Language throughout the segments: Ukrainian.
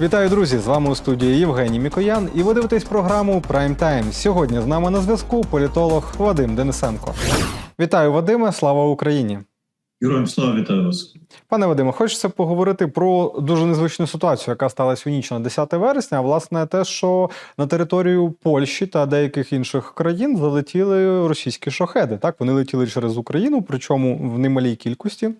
Вітаю, друзі! З вами у студії Євгеній Мікоян, і ви дивитесь програму Прайм Тайм. Сьогодні з нами на зв'язку політолог Вадим Денисенко. Вітаю, Вадиме! Слава Україні! Героям слава вітаю вас. Пане Вадиме, хочеться поговорити про дуже незвичну ситуацію, яка сталася у ніч на 10 вересня. А власне, те, що на територію Польщі та деяких інших країн залетіли російські шахеди. Так, вони летіли через Україну, причому в немалій кількості.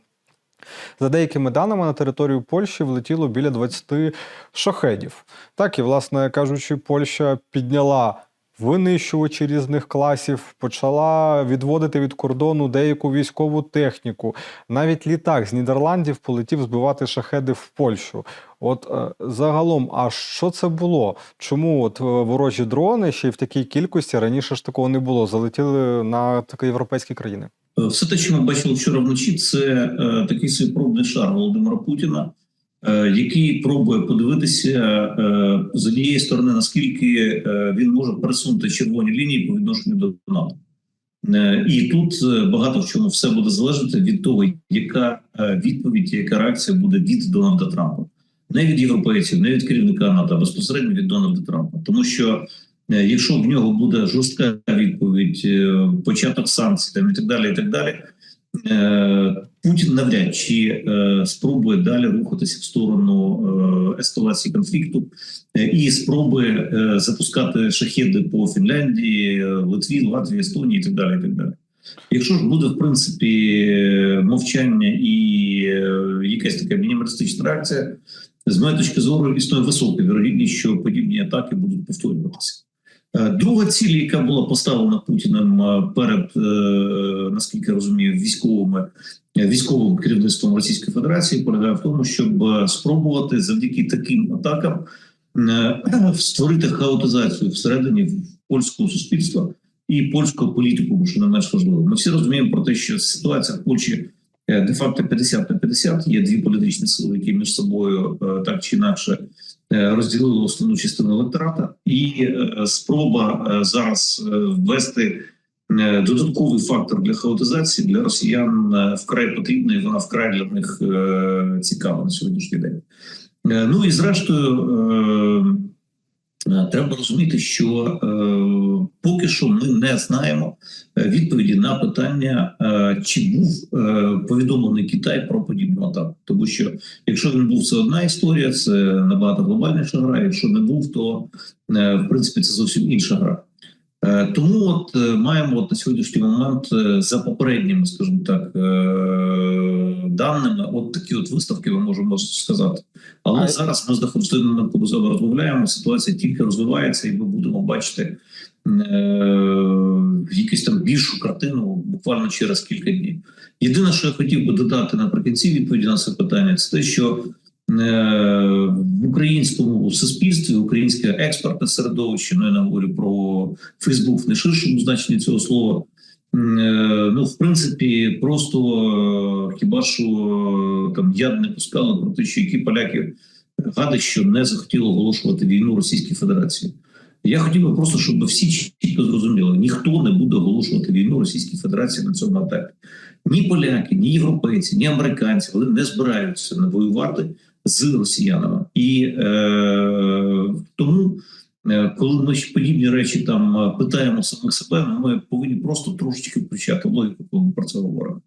За деякими даними, на територію Польщі влетіло біля 20 шахедів. Так, і, власне кажучи, Польща підняла винищувачі різних класів, почала відводити від кордону деяку військову техніку. Навіть літак з Нідерландів полетів збивати шахеди в Польщу. От е, загалом, а що це було? Чому от е, ворожі дрони ще й в такій кількості раніше ж такого не було? Залетіли на такі європейські країни? Е, Все те, що ми бачили вчора вночі, це е, такий свій пробний шар Володимира Путіна, який пробує подивитися е, з однієї сторони, наскільки е, він може пересунути червоні лінії по відношенню до НАТО. Е, І тут е, багато в чому все буде залежати від того, яка е, відповідь, яка реакція буде від Дональда Трампа, не від європейців, не від керівника НАТО, а безпосередньо від Дональда Трампа. Тому що е, якщо в нього буде жорстка відповідь, е, початок санкцій там і так далі, і так далі, е, Путін навряд чи е, спробує далі рухатися в сторону е, ескалації конфлікту е, і спробує е, запускати шахеди по Фінляндії, е, Литві, Латвії, Естонії і так далі. І так далі. Якщо ж буде в принципі е, мовчання і е, якась така мінімалістична реакція, з моєї точки зору існує висока вірогідність, що подібні атаки будуть повторюватися. Е, Друга ціль, яка була поставлена Путіним е, перед е, наскільки я розумію, військовими військовим керівництвом Російської Федерації, полягає в тому, щоб спробувати завдяки таким атакам створити хаотизацію всередині польського суспільства і польського політику, що не менш важливо. Ми всі розуміємо про те, що ситуація в Польщі е, де-факто 50 на 50. Є дві політичні сили, які між собою так чи інакше розділили основну частину електората, і е, спроба е, зараз е, ввести е, додатковий фактор для хаотизації для росіян е, вкрай потрібна, і вона вкрай для них е, цікава на сьогоднішній день. Е, Ну і зрештою. е, Е, Треба розуміти, що е, поки що ми не знаємо е, відповіді на питання, е, чи був е, повідомлений Китай про подібну атаку. Тому що якщо він був, це одна історія, це набагато глобальніша гра. Якщо не був, то в принципі це зовсім інша гра. Тому от маємо от на сьогоднішній момент за попередніми, скажімо так, даними, от такі от виставки ми можемо сказати. Але А- зараз ми з вами розмовляємо. Ситуація тільки розвивається, і ми будемо бачити якусь там більшу картину буквально через кілька днів. Єдине, що я хотів би додати наприкінці відповіді на це питання, це те, що е, в українському суспільстві, українське експертне середовище, ну я не говорю про Фейсбук в найширшому значенні цього слова. е, Ну, в принципі, просто е, хіба що е, там яд не пускали про те, що які поляки гади, що не захотіли оголошувати війну Російській Федерації. Я хотів би просто, щоб всі чітко зрозуміли, ніхто не буде оголошувати війну Російській Федерації на цьому етапі. Ні поляки, ні європейці, ні американці вони не збираються не воювати з росіянами. І е, тому, е, коли ми подібні речі там е, питаємо самих себе, ну, ми повинні просто трошечки включати логіку, коли ми про це говоримо.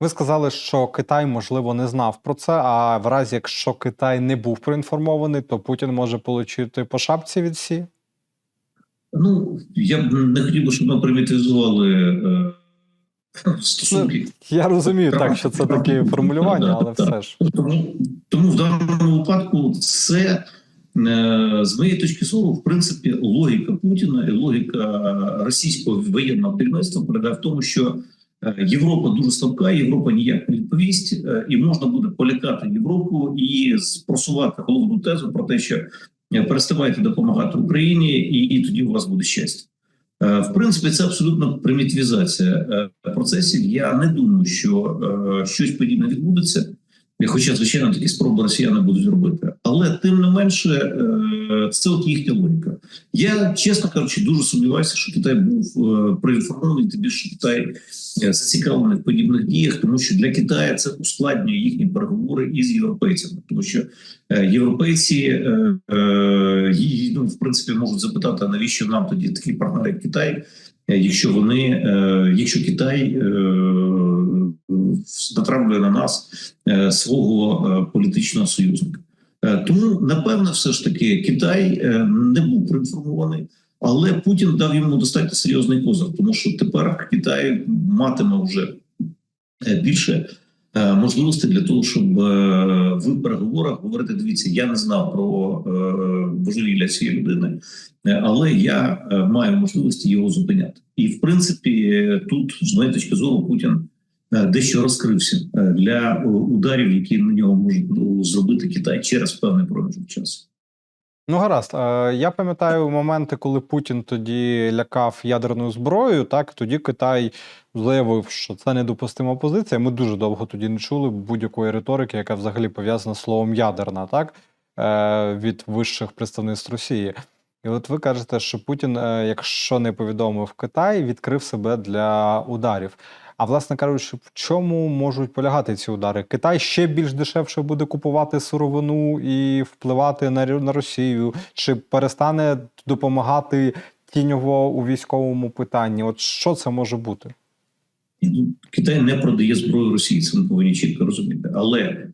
Ви сказали, що Китай можливо не знав про це. А в разі, якщо Китай не був проінформований, то Путін може отримати по шапці від Сі? Ну я б не хотів би, щоб ми примітивізували е, стосунки. Я розумію, так що це такі формулювання, але Так, все ж. Тому, тому в даному випадку це е, з моєї точки зору, в принципі, логіка Путіна і логіка російського воєнного керівництва полягає в тому, що е, Європа дуже слабка, Європа ніяк не відповість, е, і можна буде полякати Європу і просувати головну тезу про те, що переставайте допомагати Україні, і, і тоді у вас буде щастя. Е, В принципі, це абсолютно примітивізація е, процесів. Я не думаю, що е, щось подібне відбудеться. Хоча, звичайно, такі спроби росіяни будуть робити. Але тим не менше, е, це от їхня логіка. Я, чесно кажучи, дуже сумніваюся, що Китай був е, проінформований, тим більше Китай е, зацікавлений в подібних діях, тому що для Китаю це ускладнює їхні переговори із європейцями, тому що е, європейці ну, в принципі можуть запитати, навіщо нам тоді такий партнер, як Китай, якщо вони, якщо Китай натравлює на нас свого політичного союзника. Е, Тому напевно, все ж таки Китай е, не був проінформований, але Путін дав йому достатньо серйозний козир, тому що тепер Китай матиме вже е, більше можливостей для того, щоб в переговорах говорити: дивіться, я не знав про божевілля цієї людини, але я маю можливості його зупиняти. І в принципі, тут з моєї точки зору Путін дещо розкрився е, для е, ударів, які на нього може ну, зробити Китай через певний проміжок часу. Ну, гаразд. Е, Я пам'ятаю моменти, коли Путін тоді лякав ядерною зброєю. Так тоді Китай заявив, що це недопустима позиція. Ми дуже довго тоді не чули будь-якої риторики, яка взагалі пов'язана з словом ядерна, так е, від вищих представництв Росії. І от ви кажете, що Путін, е, якщо не повідомив Китай, відкрив себе для ударів. А власне кажучи, в чому можуть полягати ці удари? Китай ще більш дешевше буде купувати сировину і впливати на, на Росію, чи перестане допомагати тіньово у військовому питанні? От що це може бути? Ну, Китай не продає зброю Росії, це ми повинні чітко розуміти. Але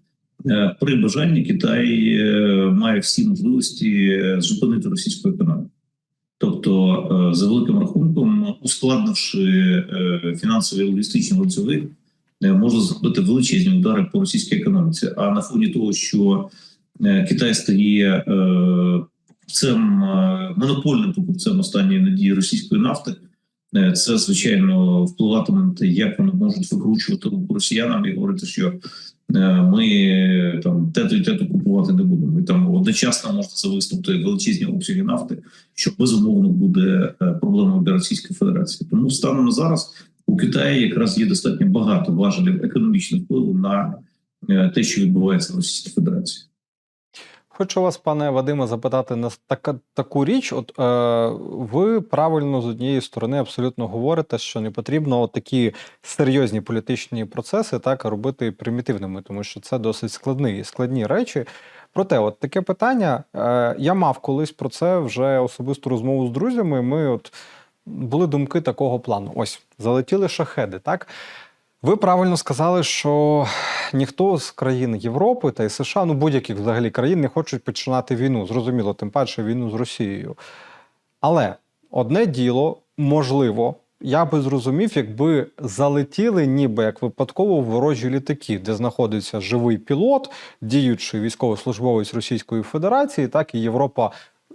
е, при бажанні Китай е, має всі можливості е, зупинити російську економіку. Тобто, е, за великим рахунком, ускладнивши е, фінансові логістичні ланцюги, е, можна зробити величезні удари по російській економіці. А на фоні того, що е, Китай стає покупцем, монопольним покупцем останньої надії російської нафти. Це звичайно впливатиме на те, як вони можуть викручувати руку росіянам і говорити, що ми там тету і тету купувати не будемо. І там одночасно можна зависнути величезні обсяги нафти, що безумовно буде е, проблемою для Російської Федерації. Тому станом на зараз у Китаї якраз є достатньо багато важелів економічного впливу на е, те, що відбувається в Російській Федерації. Хочу вас, пане Вадиме, запитати на така, таку річ. От е, ви правильно з однієї сторони абсолютно говорите, що не потрібно от такі серйозні політичні процеси так робити примітивними, тому що це досить складні, складні речі. Проте, от таке питання. Е, я мав колись про це вже особисту розмову з друзями. Ми от були думки такого плану. Ось залетіли шахеди, так. Ви правильно сказали, що ніхто з країн Європи та й США, ну будь-яких взагалі країн, не хочуть починати війну. Зрозуміло, тим паче війну з Росією. Але одне діло, можливо, я би зрозумів, якби залетіли, ніби як випадково ворожі літаки, де знаходиться живий пілот, діючий військовослужбовець Російської Федерації, так і Європа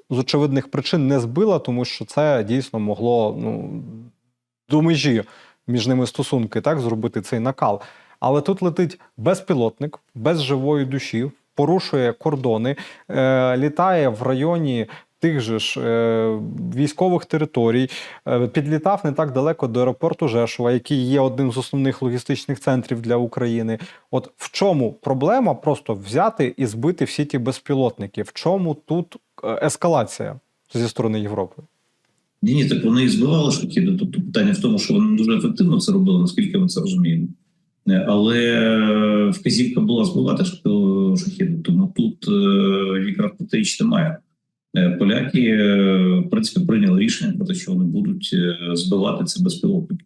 з очевидних причин не збила, тому що це дійсно могло ну, до межі між ними стосунки, так зробити цей накал. Але тут летить безпілотник, без живої душі, порушує кордони, е, літає в районі тих же ж е, військових територій, е, підлітав не так далеко до аеропорту Жешова, який є одним з основних логістичних центрів для України. От в чому проблема просто взяти і збити всі ті безпілотники? В чому тут е, ескалація зі сторони Європи? Ні, ні, так вони збивали шахіди. Тобто питання в тому, що вони дуже ефективно це робили, наскільки ми це розуміємо. Е, Але вказівка була збивати ш- шахіди, тому тут е, якраз протиріч немає. Е, Поляки, е, в принципі, прийняли рішення про те, що вони будуть е, збивати ці безпілотники.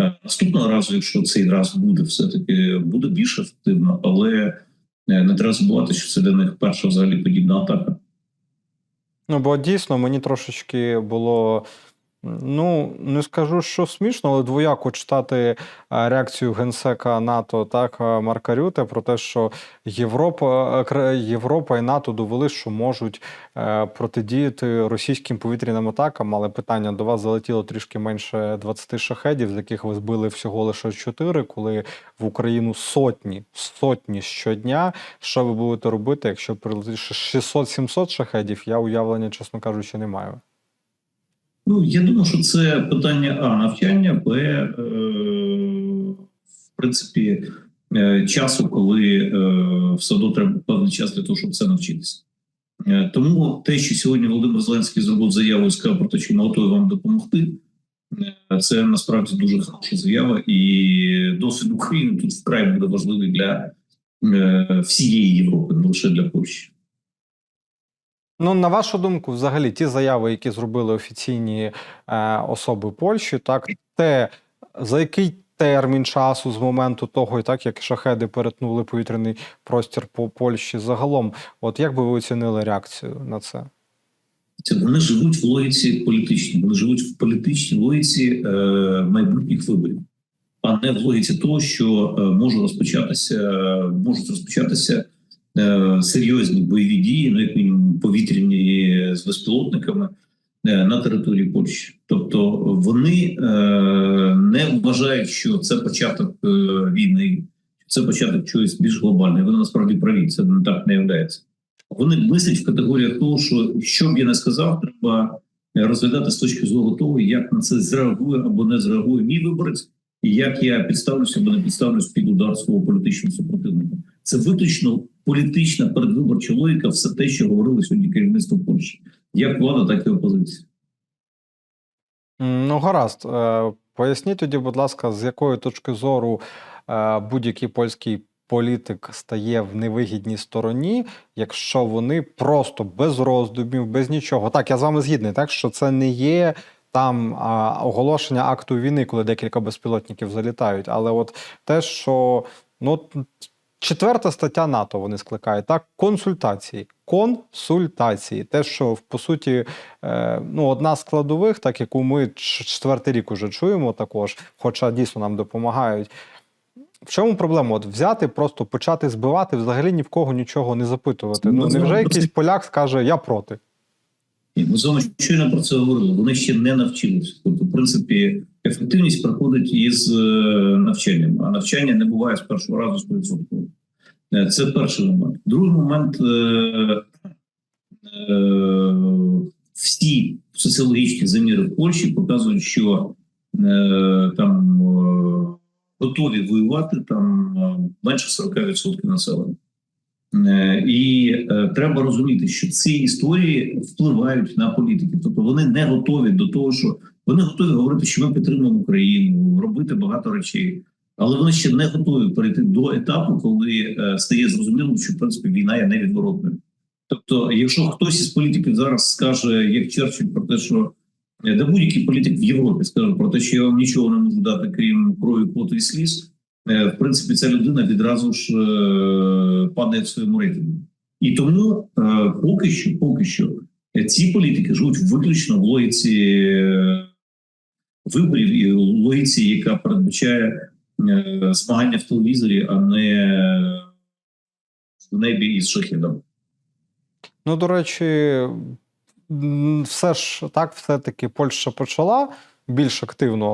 Е, Наступного разу, якщо цей раз буде, все-таки буде більш ефективно, але е, не треба забувати, що це для них перша взагалі подібна атака. Ну, бо дійсно мені трошечки було. Ну, не скажу, що смішно, але двояко читати е, реакцію генсека НАТО так е, Марка Рюте про те, що Європа, е, Європа і НАТО довели, що можуть протидіяти російським повітряним атакам. Але питання до вас залетіло трішки менше 20 шахедів, з яких ви збили всього лише 4, коли в Україну сотні, сотні щодня. Що ви будете робити, якщо прилетить 600-700 шахедів? Я уявлення, чесно кажучи, не маю. Ну, я думаю, що це питання А навчання, Б, е, в принципі, е, часу, коли е, все одно треба певний час для того, щоб це навчитися. Е, Тому те, що сьогодні Володимир Зеленський зробив заяву і сказав про те, що ми готові вам допомогти, е, це насправді дуже хороша заява, і досвід України тут вкрай буде важливий для е, всієї Європи, не лише для Польщі. Ну, на вашу думку, взагалі, ті заяви, які зробили офіційні е, особи Польщі, так те, за який термін часу з моменту того, і так як шахеди перетнули повітряний простір по Польщі загалом, от як би ви оцінили реакцію на це? Це вони живуть в логіці політичній, вони живуть в політичній логіці е, майбутніх виборів, а не в логіці того, що е, може розпочатися, можуть розпочатися е, серйозні безпілотниками е, на території Польщі. Тобто вони е, не вважають, що це початок е, війни, це початок чогось більш глобального. Вони насправді праві, це не так не являється. Вони мислять в категоріях того, що що б я не сказав, треба розглядати з точки зору того, як на це зреагує або не зреагує мій виборець, і як я підставлюся або не підставлюсь під удар свого політичного супротивника. Це виключно політична передвиборча логіка, все те, що говорили сьогодні керівництво Польщі, як влада, так і опозиція. Ну, гаразд. Е, Поясніть тоді, будь ласка, з якої точки зору е, будь-який польський політик стає в невигідній стороні, якщо вони просто без роздумів, без нічого. Так, я з вами згідний, так що це не є там а, оголошення акту війни, коли декілька безпілотників залітають. Але от те, що ну. Четверта стаття НАТО вони скликають так. Консультації. Консультації. Те, що по суті, е, ну, одна з складових, так яку ми четвертий рік уже чуємо також, хоча дійсно нам допомагають. В чому проблема? От взяти, просто почати збивати, взагалі ні в кого нічого не запитувати. Ну Ну, невже ну, якийсь поляк скаже я проти? Ми з вами щойно про це говорили. Вони ще не навчилися. Тобто, в принципі, ефективність приходить із е, навчанням, а навчання не буває з першого разу 100%. Е, Це перший момент. Другий момент. Е, всі соціологічні заміри в Польщі показують, що там готові воювати там менше 40% населення. І треба розуміти, що ці історії впливають на політиків. Тобто вони не готові до того, що вони готові говорити, що ми підтримуємо Україну, робити багато речей, але вони ще не готові перейти до етапу, коли е, стає зрозумілим, що в принципі війна є невідворотною. Тобто, якщо хтось із політиків зараз скаже, як Черчилль, про те, що е, де будь-який політик в Європі скаже про те, що я вам нічого не можу дати, крім крові, поту і сліз. Е, В принципі, ця людина відразу ж падає в своєму рейтингу. І тому поки що, поки що, ці політики живуть виключно в логіці виборів і логіці, яка передбачає е, змагання в телевізорі, а не в небі із шахідом. Ну, до речі, все ж так, все-таки Польща почала більш активно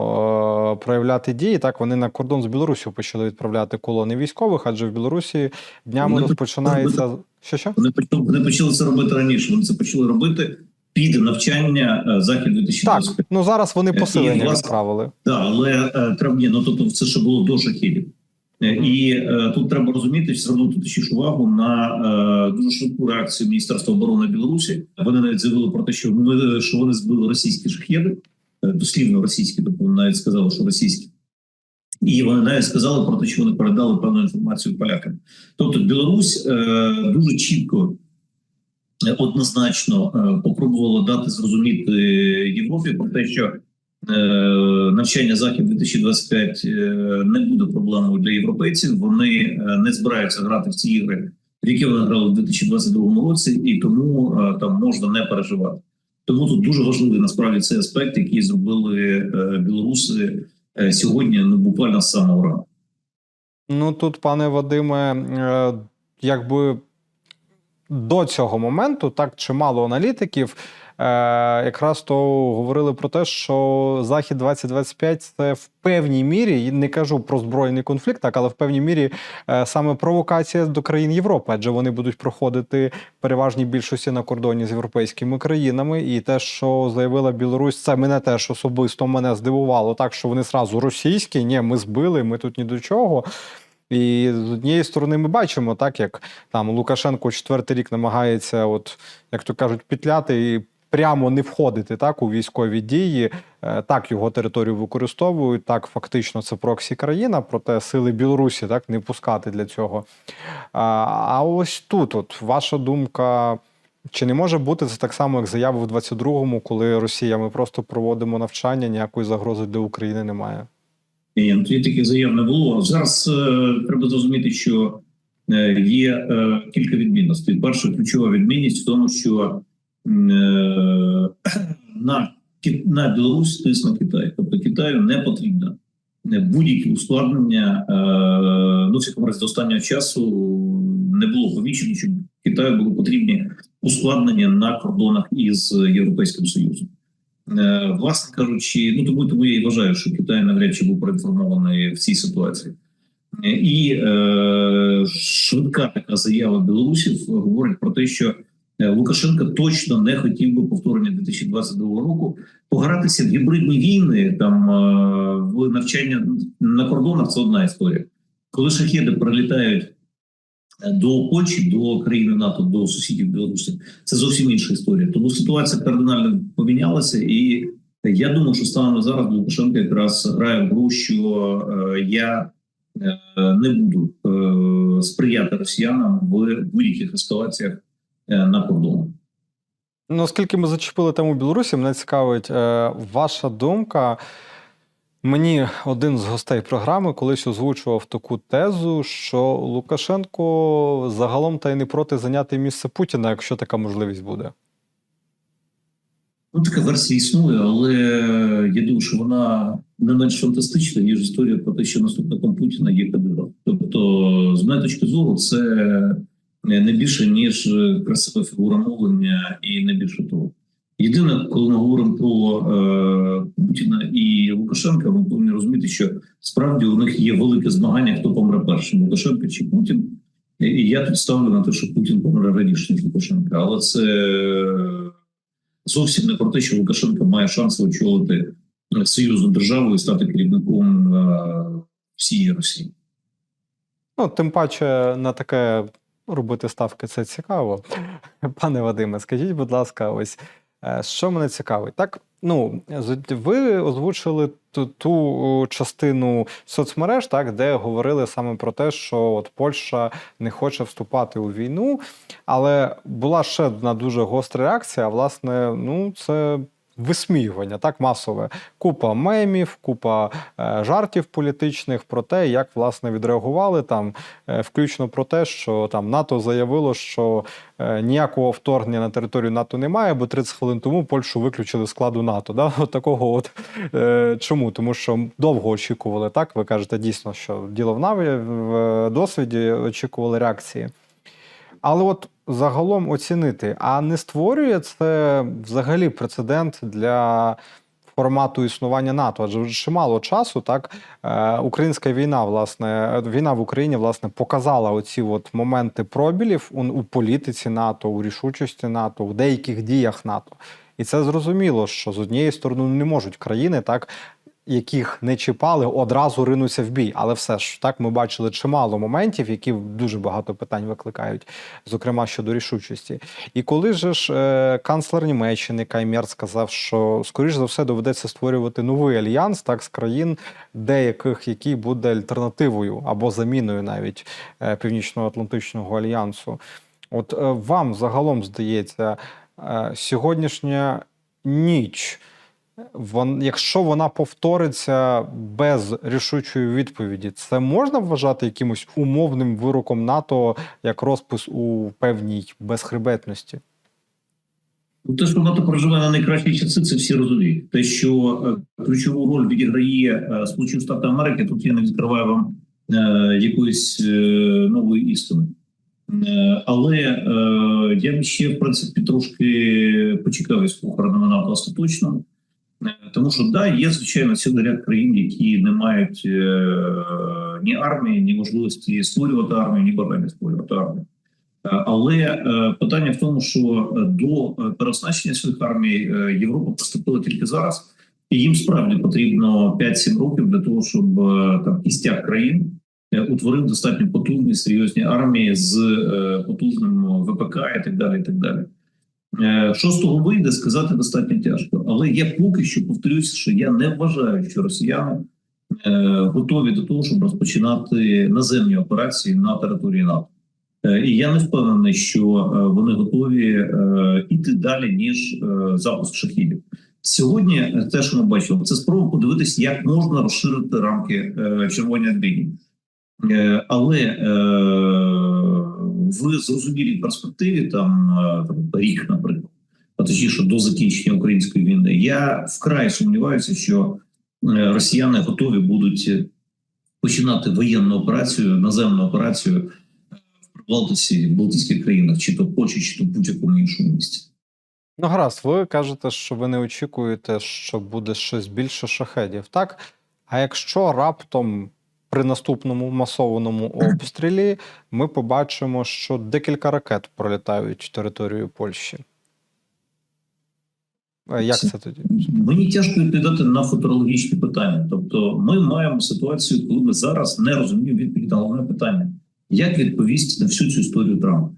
е, проявляти дії. Так, вони на кордон з Білорусі почали відправляти колони військових, адже в Білорусі днями Вони розпочинається. Що що? Вони почали, вони почали це робити раніше. Вони це почали робити під навчання е, захід Так, ну зараз вони Е, і, відправили. Да, але е, треба ні, ну тобто це ще було до шахідів. І е, тут треба розуміти, звернути точніше увагу на е, дуже швидку реакцію Міністерства оборони Білорусі. Вони навіть заявили про те, що ми що вони збили російські шахеди, е, дослівно російські, тобто вони навіть сказали, що російські. І вони навіть сказали про те, що вони передали певну інформацію полякам. Тобто, Білорусь е, дуже чітко, однозначно е, попробувала дати зрозуміти Європі про те, що е, навчання захід 2025 е, не буде проблемою для європейців. Вони не збираються грати в ці ігри, які вони грали в 2022 році, і тому там можна не переживати. Тому тут дуже важливий насправді цей аспект, який зробили білоруси сьогодні, ну буквально з самого ранку. Ну тут, пане Вадиме, якби до цього моменту так чимало аналітиків е, якраз то говорили про те, що Захід 2025 це в певній мірі, не кажу про збройний конфлікт, так, але в певній мірі е, саме провокація до країн Європи, адже вони будуть проходити переважній більшості на кордоні з європейськими країнами. І те, що заявила Білорусь, це мене теж особисто мене здивувало, так що вони зразу російські, ні, ми збили, ми тут ні до чого. І з однієї сторони ми бачимо, так як там Лукашенко четвертий рік намагається, от як то кажуть, пітляти і прямо не входити так у військові дії. Е, Так його територію використовують. Так, фактично, це проксі країна, проте сили Білорусі так не пускати для цього. А, ось тут, от ваша думка. Чи не може бути це так само, як заява в 22-му, коли Росія ми просто проводимо навчання, ніякої загрози для України немає? Ну, тоді таких заяв не було. Зараз е, треба зрозуміти, що е, є е, кілька відмінностей. Перша ключова відмінність в тому, що е, на, на Білорусь тисне Китай. Тобто Китаю не потрібно будь-які ускладнення. Е, ну, в разі, до останнього часу не було помічено, що Китаю були потрібні ускладнення на кордонах із Європейським Союзом. Е, Власне кажучи, ну тому тому я і вважаю, що Китай навряд чи був проінформований в цій ситуації. Е, І е, швидка така заява білорусів говорить про те, що е, Лукашенко точно не хотів би повторення 2022 року погратися в гібридні війни. Там в навчання на кордонах це одна історія. Коли шахеди прилітають до Польщі, до країни НАТО, до сусідів Білорусі, це зовсім інша історія. Тому ситуація кардинально помінялася, і я думаю, що станом зараз Лукашенко якраз грає в гру, що е, я е, не буду е, сприяти росіянам в будь-яких ескалаціях на кордонах. Ну, оскільки ми зачепили тему Білорусі, мене цікавить ваша думка. Мені один з гостей програми колись озвучував таку тезу, що Лукашенко загалом та й не проти зайняти місце Путіна, якщо така можливість буде. Ну, така версія існує, але я думаю, що вона не менш фантастична, ніж історія про те, що наступником Путіна є Кадиров. Тобто, з моєї точки зору, це не більше ніж красива фігура мовлення, і не більше того. Єдине, коли ми говоримо про е, Путіна і Лукашенка, ми повинні розуміти, що справді у них є велике змагання, хто помре першим, Лукашенко чи Путін. І- я тут ставлю на те, що Путін помре раніше, ніж Лукашенко. Але це зовсім не про те, що Лукашенко має шанс очолити союзну державу і стати керівником е, всієї Росії. Ну, тим паче на таке робити ставки це цікаво. Пане Вадиме, скажіть, будь ласка, ось що мене цікавить? Так, ну ви озвучили ту, ту частину соцмереж, так, де говорили саме про те, що от Польща не хоче вступати у війну, але була ще одна дуже гостра реакція. Власне, ну це. Висміювання так масове, купа мемів, купа е, жартів політичних про те, як власне відреагували там, е, включно про те, що там НАТО заявило, що е, ніякого вторгнення на територію НАТО немає, бо 30 хвилин тому Польщу виключили складу НАТО. Да? От такого от е, чому? Тому що довго очікували так. Ви кажете дійсно, що діло в наві в е, досвіді очікували реакції. Але от загалом оцінити, а не створює це взагалі прецедент для формату існування НАТО? Адже вже чимало часу, так е, українська війна, власне, війна в Україні власне показала оці от моменти пробілів у, у політиці НАТО, у рішучості НАТО, у деяких діях НАТО. І це зрозуміло, що з однієї сторони не можуть країни так. Яких не чіпали, одразу ринуться в бій. Але все ж так ми бачили чимало моментів, які дуже багато питань викликають, зокрема щодо рішучості. І коли ж е, канцлер Німеччини Кай Мерц сказав, що скоріш за все доведеться створювати новий альянс, так з країн, деяких який буде альтернативою або заміною навіть е, Північно-Атлантичного альянсу. От е, вам загалом здається, е, сьогоднішня ніч. Вон, якщо вона повториться без рішучої відповіді, це можна вважати якимось умовним вироком НАТО як розпис у певній безхребетності? Ну, Те, що НАТО проживає на найкращі часи, це всі розуміють. Те, що е, ключову роль відіграє е, Сполучені Штати Америки, тут я не відкриваю вам е, якоїсь нової істини. Але я б ще в принципі трошки почекав із НАТО остаточно. Е, Тому що да, є звичайно цілий ряд країн, які не мають е, ні армії, ні можливості створювати армію, ні бажання створювати армію. Е, Але питання в тому, що до переоснащення своїх армій Європа приступила тільки зараз, і їм справді потрібно 5-7 років для того, щоб там кістяк країн утворив достатньо потужні серйозні армії з потужним ВПК і так далі. І так далі. Е, Що з того вийде, сказати достатньо тяжко. Але я поки що повторюся, що я не вважаю, що росіяни е, готові до того, щоб розпочинати наземні операції на території НАТО. Е, І я не впевнений, що вони готові іти далі ніж запуск шахідів. Сьогодні те, що ми бачимо, це спроба подивитися, як можна розширити рамки червоної лінії. Е, Але е, в зрозумілій перспективі, там, е, рік, наприклад, а точніше до закінчення української війни, я вкрай сумніваюся, що росіяни готові будуть починати воєнну операцію, наземну операцію в Балтиці, в Балтійських країнах, чи то Польщі, чи то будь-якому іншому місці. Ну, гаразд, ви кажете, що ви не очікуєте, що буде щось більше шахедів, так? А якщо раптом при наступному масованому обстрілі ми побачимо, що декілька ракет пролітають територію Польщі. Е, Як це тоді? Мені тяжко відповідати на футурологічні питання. Тобто, ми маємо ситуацію, коли ми зараз не розуміємо відповідь на головне питання: як відповість на всю цю історію Трампа?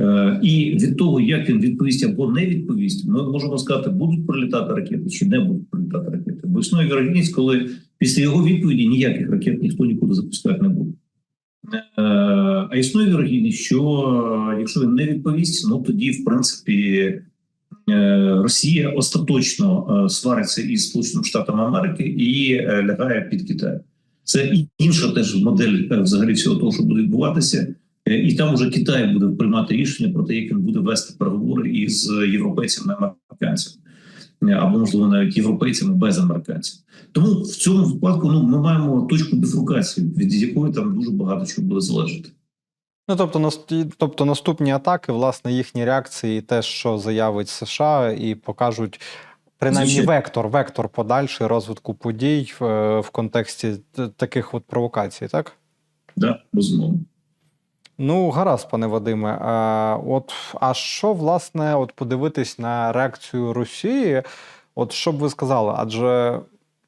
Е, і від того, як він відповість або не відповість, ми можемо сказати, будуть прилітати ракети чи не будуть прилітати ракети. Бо існує вірогідність, коли після його відповіді ніяких ракет ніхто нікуди запускати не буде. Е, а існує вірогідність, що е, якщо він не відповість, ну тоді, в принципі, е, Росія остаточно свариться із Сполученими Штатами Америки і лягає під Китай. Це інша теж модель взагалі всього того, що буде відбуватися. І там уже Китай буде приймати рішення про те, як він буде вести переговори із європейцями і американцями, або можливо навіть європейцями без американців. Тому в цьому випадку ну ми маємо точку дифрукації, від якої там дуже багато чого буде залежати. Ну, тобто, тобто наступні атаки, власне, їхні реакції, те, що заявить США, і покажуть принаймні Звичайно. вектор, вектор подальший розвитку подій в, е, в контексті таких от провокацій, так? Да, безумовно. Ну, гаразд, пане Вадиме. А, от, а що, власне, от подивитись на реакцію Росії? От що б ви сказали? Адже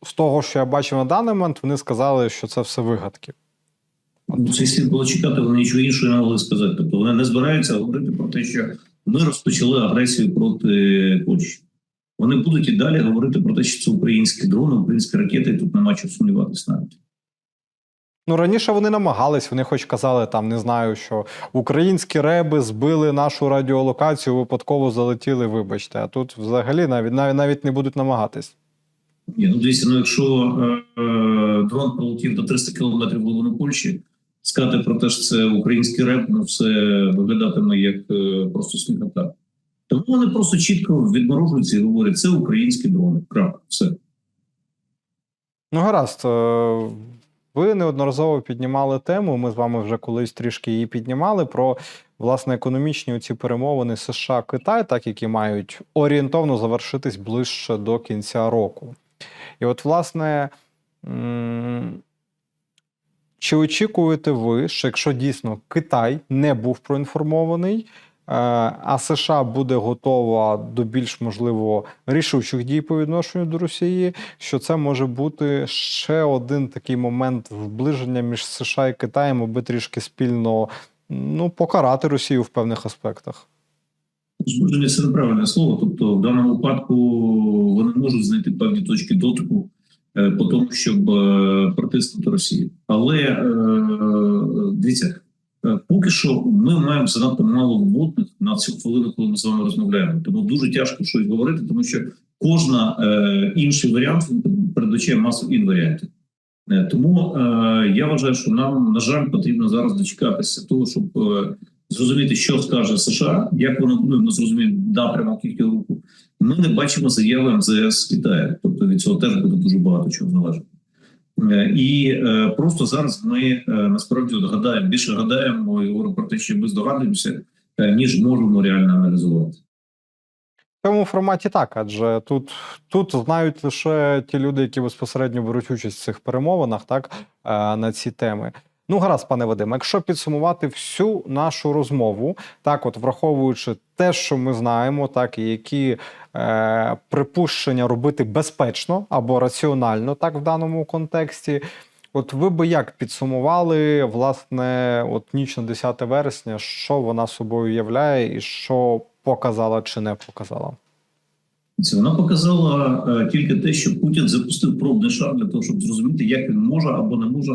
з того, що я бачив на даний момент, вони сказали, що це все вигадки. Ну, Це слід було чекати, вони нічого іншого не могли сказати. Тобто вони не збираються говорити про те, що ми розпочали агресію проти Польщі. Вони будуть і далі говорити про те, що це українські дрони, українські ракети, і тут нема чого сумніватися навіть. Ну, раніше вони намагались, вони хоч казали, там не знаю, що українські реби збили нашу радіолокацію, випадково залетіли, вибачте. А тут взагалі навіть навіть, навіть не будуть намагатись. Ні, ну дивіться, ну якщо е, е, дрон пролетів до 300 кілометрів в Польщі, сказати про те, що це український реп, ну це виглядатиме як е, просто сміхота. Тому вони просто чітко відморожуються і говорять, це українські дрони. Крапка, все. Ну, гаразд. е, Ви неодноразово піднімали тему. Ми з вами вже колись трішки її піднімали про власне економічні ці перемовини США Китай, так які мають орієнтовно завершитись ближче до кінця року. І от, власне, чи очікуєте ви, що якщо дійсно Китай не був проінформований, а США буде готова до більш можливо рішучих дій по відношенню до Росії, що це може бути ще один такий момент вближення між США і Китаєм, аби трішки спільно ну, покарати Росію в певних аспектах. Збудження це неправильне слово. Тобто, в даному випадку вони можуть знайти певні точки дотику е, по тому, щоб е, протиснути Росію. Але е, дивіться, е, поки що ми маємо занадто мало вводних на цю хвилину, коли ми з вами розмовляємо. Тому дуже тяжко щось говорити, тому що кожна е, інший варіант передбачає масу інваріантів. Е, Тому е, я вважаю, що нам на жаль потрібно зараз дочекатися того, щоб е, зрозуміти, що скаже США, як воно ми зрозуміємо напрямок їхнього руху. Ми не бачимо заяви МЗС Китаю, тобто від цього теж буде дуже багато чого залежати. Е, І е, просто зараз ми е, насправді гадаємо, більше гадаємо і говоримо про те, що ми здогадуємося, ніж можемо реально аналізувати. В цьому форматі так, адже тут, тут знають лише ті люди, які безпосередньо беруть участь в цих перемовинах, так на ці теми. Ну, гаразд, пане Вадиме, якщо підсумувати всю нашу розмову, так, от враховуючи те, що ми знаємо, так і які е, припущення робити безпечно або раціонально, так в даному контексті. От ви би як підсумували власне от ніч на 10 вересня, що вона собою являє і що показала чи не показала? Це вона показала е, тільки те, що Путін запустив пробний шар для того, щоб зрозуміти, як він може або не може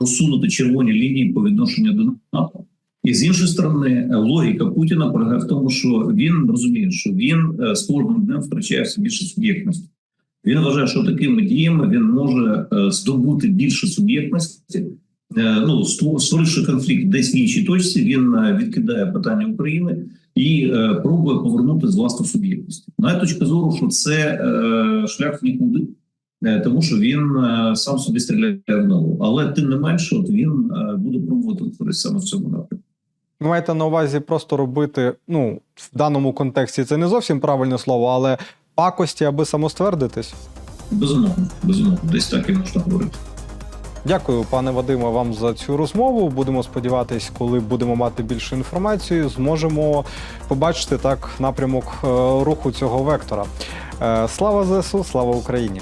розсунути червоні лінії по відношенню до НАТО. І з іншої сторони, е, логіка Путіна полягає в тому, що він розуміє, що він е, з кожним днем втрачає все більше суб'єктності. Він вважає, що такими діями він може е, здобути більше суб'єктності. Ну, ство- створивши конфлікт десь в іншій точці, він відкидає питання України і пробує повернути з власну суб'єктність. Моя точка зору, що це шлях нікуди, тому що він е, сам собі стріляє в ногу. Але тим не менше, от він е, буде пробувати рухатись саме в цьому напрямку. Ви маєте на увазі просто робити, ну, в даному контексті це не зовсім правильне слово, але пакості, аби самоствердитись. Безумовно, безумовно, десь так і можна говорити. Дякую, пане Вадиме, вам за цю розмову. Будемо сподіватись, коли будемо мати більше інформації, зможемо побачити так напрямок е, руху цього вектора. Е, Слава ЗСУ, слава Україні!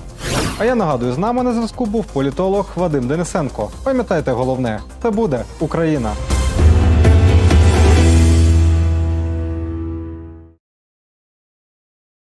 А я нагадую, з нами на зв'язку був політолог Вадим Денисенко. Пам'ятайте головне, це буде Україна.